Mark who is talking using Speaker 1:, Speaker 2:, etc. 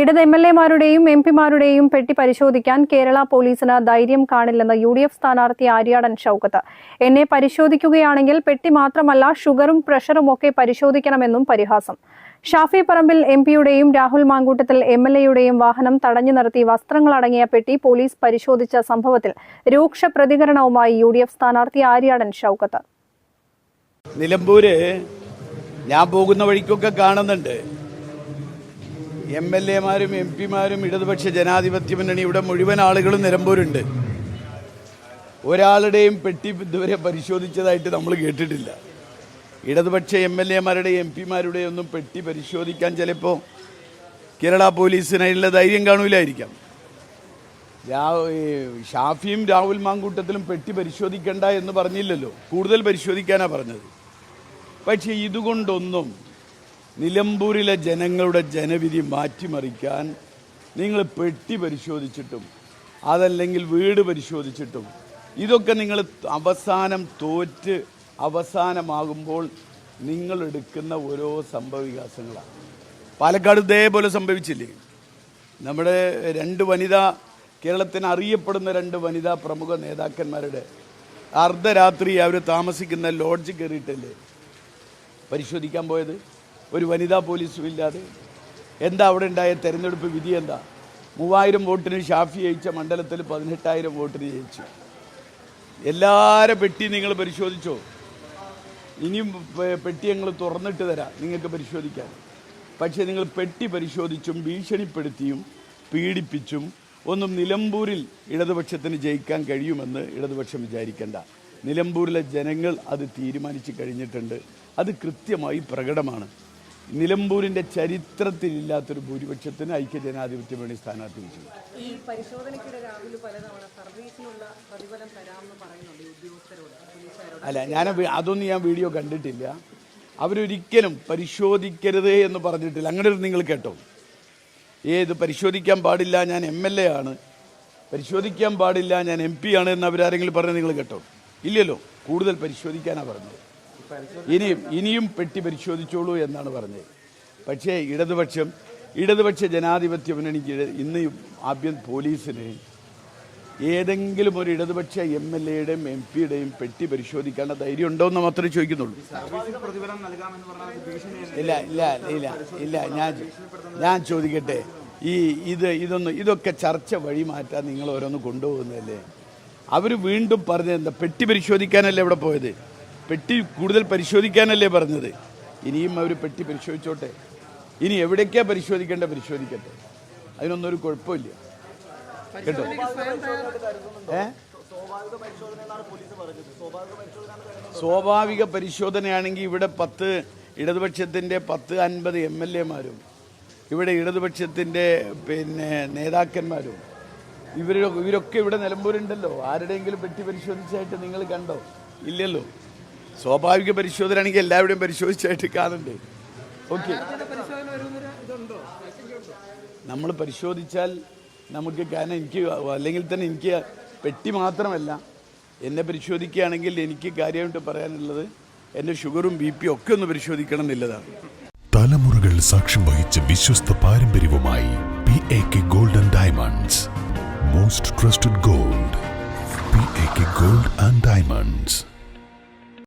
Speaker 1: ഇടത് M L എമാരുടെയും M പിമാരുടെയും പെട്ടി പരിശോധിക്കാൻ കേരള പോലീസിന് ധൈര്യം കാണില്ലെന്ന് യു ഡി എഫ് സ്ഥാനാർത്ഥി ആര്യാടൻ ഷൌക്കത്ത്. എന്നെ പരിശോധിക്കുകയാണെങ്കിൽ പെട്ടി മാത്രമല്ല ഷുഗറും പ്രഷറും ഒക്കെ പരിശോധിക്കണമെന്നും പരിഹാസം. ഷാഫി പറമ്പിൽ എം പിയുടെയും രാഹുൽ മാങ്കൂട്ടത്തിൽ എം എൽ എയുടെയും വാഹനം തടഞ്ഞു നിർത്തി വസ്ത്രങ്ങളടങ്ങിയ പെട്ടി പോലീസ് പരിശോധിച്ച സംഭവത്തിൽ രൂക്ഷ പ്രതികരണവുമായി യു ഡി എഫ് സ്ഥാനാർത്ഥി ആര്യാടൻ ഷൌക്കത്ത്.
Speaker 2: നിലമ്പൂര് ഞാൻ പോകുന്ന വഴിക്കൊക്കെ കാണുന്നുണ്ട്. എം എൽ എമാരും എം പിമാരും ഇടതുപക്ഷ ജനാധിപത്യ മുന്നണി ഇവിടെ മുഴുവൻ ആളുകളും നിലമ്പൂരുണ്ട്. ഒരാളുടെയും പെട്ടി ഇതുവരെ പരിശോധിച്ചതായിട്ട് നമ്മൾ കേട്ടിട്ടില്ല. ഇടതുപക്ഷ എം എൽ എമാരുടെയും എം പിമാരുടെയും ഒന്നും പെട്ടി പരിശോധിക്കാൻ ചിലപ്പോൾ കേരള പോലീസിനുള്ള ധൈര്യം കാണൂലായിരിക്കാം. ഷാഫിയും രാഹുൽ മാങ്കൂട്ടത്തിലും പെട്ടി പരിശോധിക്കണ്ട എന്ന് പറഞ്ഞില്ലല്ലോ. കൂടുതൽ പരിശോധിക്കാനാണ് പറഞ്ഞത്. പക്ഷേ ഇതുകൊണ്ടൊന്നും നിലമ്പൂരിലെ ജനങ്ങളുടെ ജനവിധി മാറ്റിമറിക്കാൻ നിങ്ങൾ പെട്ടി പരിശോധിച്ചിട്ടും അതല്ലെങ്കിൽ വീട് പരിശോധിച്ചിട്ടും ഇതൊക്കെ നിങ്ങൾ അവസാനം തോറ്റ് അവസാനമാകുമ്പോൾ നിങ്ങൾ എടുക്കുന്ന ഓരോ സംഭവവികാസങ്ങളാണ് പാലക്കാട് ഇതേപോലെ സംഭവിച്ചില്ലേ? നമ്മുടെ രണ്ട് വനിതാ കേരളത്തിന് അറിയപ്പെടുന്ന രണ്ട് വനിതാ പ്രമുഖ നേതാക്കന്മാരുടെ അർദ്ധരാത്രി അവർ താമസിക്കുന്ന ലോഡ്ജ് കയറിയിട്ടല്ലേ പരിശോധിക്കാൻ പോയത്? ഒരു വനിതാ പോലീസും ഇല്ലാതെ. എന്താ അവിടെ ഉണ്ടായ തെരഞ്ഞെടുപ്പ് വിധി എന്താ? മൂവായിരം വോട്ടിന് ഷാഫി ജയിച്ച മണ്ഡലത്തിൽ പതിനെട്ടായിരം വോട്ടിന് ജയിച്ചു. എല്ലാവരെ പെട്ടി നിങ്ങൾ പരിശോധിച്ചോ? ഇനിയും പെട്ടി ഞങ്ങൾ തുറന്നിട്ട് തരാം നിങ്ങൾക്ക് പരിശോധിക്കാൻ. പക്ഷേ നിങ്ങൾ പെട്ടി പരിശോധിച്ചും ഭീഷണിപ്പെടുത്തിയും പീഡിപ്പിച്ചും ഒന്നും നിലമ്പൂരിൽ ഇടതുപക്ഷത്തിന് ജയിക്കാൻ കഴിയുമെന്ന് ഇടതുപക്ഷം വിചാരിക്കേണ്ട. നിലമ്പൂരിലെ ജനങ്ങൾ അത് തീരുമാനിച്ചു കഴിഞ്ഞിട്ടുണ്ട്. അത് കൃത്യമായി പ്രകടമാണ്. നിലമ്പൂരിന്റെ ചരിത്രത്തിലില്ലാത്തൊരു ഭൂരിപക്ഷത്തിന് ഐക്യജനാധിപത്യ വേണ്ടി സ്ഥാനാർത്ഥി വിജയിച്ചു
Speaker 3: ഈ പരിശോധനയ്ക്കിടെ രാവിലെ പലതവണ സർവീസിനുള്ള പ്രതിഫലം തരാമെന്ന് പറയുന്നുണ്ട് ഉദ്യോഗസ്ഥരോട്
Speaker 2: അല്ല ഞാൻ അതൊന്നും ഞാൻ വീഡിയോ കണ്ടിട്ടില്ല. അവരൊരിക്കലും പരിശോധിക്കരുത് എന്ന് പറഞ്ഞിട്ടില്ല. അങ്ങനെ ഒരു നിങ്ങൾ കേട്ടോ. ഏത് പരിശോധിക്കാൻ പാടില്ല ഞാൻ എം എൽ എ ആണ്. പരിശോധിക്കാൻ പാടില്ല ഞാൻ എം പി ആണ് എന്ന് അവരാരെങ്കിലും പറഞ്ഞത് നിങ്ങൾ കേട്ടോ. ഇല്ലല്ലോ. കൂടുതൽ പരിശോധിക്കാനാണ് പറഞ്ഞത്. ഇനിയും ഇനിയും പെട്ടി പരിശോധിച്ചോളൂ എന്നാണ് പറഞ്ഞത്. പക്ഷേ ഇടതുപക്ഷം ഇടതുപക്ഷ ജനാധിപത്യ മുന്നണിക്ക് ഇന്ന് ആഭ്യന്തര പോലീസിന് ഏതെങ്കിലും ഒരു ഇടതുപക്ഷ എം എൽ എയുടെയും എം പിയുടെയും പെട്ടി പരിശോധിക്കേണ്ട ധൈര്യം ഉണ്ടോ എന്ന് മാത്രമേ ചോദിക്കുന്നുള്ളൂ. ഇല്ല ഇല്ല ഇല്ല ഇല്ല ഞാൻ ഞാൻ ചോദിക്കട്ടെ. ഈ ഇത് ഇതൊന്ന് ഇതൊക്കെ ചർച്ച വഴി മാറ്റാൻ നിങ്ങൾ ഓരോന്ന് കൊണ്ടുപോകുന്നതല്ലേ? അവർ വീണ്ടും പറഞ്ഞത് എന്താ? പെട്ടി പരിശോധിക്കാനല്ലേ ഇവിടെ പോയത്? പെട്ടി കൂടുതൽ പരിശോധിക്കാനല്ലേ പറഞ്ഞത്? ഇനിയും അവർ പെട്ടി പരിശോധിച്ചോട്ടെ. ഇനി എവിടേക്കാ പരിശോധിക്കേണ്ട പരിശോധിക്കട്ടെ. അതിനൊന്നും ഒരു കുഴപ്പമില്ല. കേട്ടോ? ഏ? സ്വാഭാവിക പരിശോധനയാണെങ്കിൽ ഇവിടെ പത്ത് ഇടതുപക്ഷത്തിന്റെ പത്ത് അൻപത് എം എൽ എമാരും ഇവിടെ ഇടതുപക്ഷത്തിന്റെ പിന്നെ നേതാക്കന്മാരും. ഇവരൊക്കെ ഇവരൊക്കെ ഇവിടെ നിലമ്പൂരുണ്ടല്ലോ. ആരുടെയെങ്കിലും പെട്ടി പരിശോധിച്ചായിട്ട് നിങ്ങൾ കണ്ടോ? ഇല്ലല്ലോ. സ്വാഭാവിക പരിശോധനയാണെങ്കിൽ എല്ലാവരുടെയും പരിശോധിച്ചായിട്ട് കാണണ്ടേ? ഓക്കെ. നമ്മൾ പരിശോധിച്ചാൽ നമുക്ക് കാരണം എനിക്ക് അല്ലെങ്കിൽ തന്നെ എനിക്ക് പെട്ടി മാത്രമല്ല എന്നെ പരിശോധിക്കുകയാണെങ്കിൽ എനിക്ക് കാര്യമായിട്ട് പറയാനുള്ളത് എന്റെ ഷുഗറും ബി പി ഒക്കെ ഒന്ന് പരിശോധിക്കണം എന്നുള്ളതാണ്.
Speaker 4: തലമുറകൾ സാക്ഷ്യം വഹിച്ച വിശ്വസ്ത പാരമ്പര്യവുമായി P A K gold and diamonds most trusted gold P A K gold and diamonds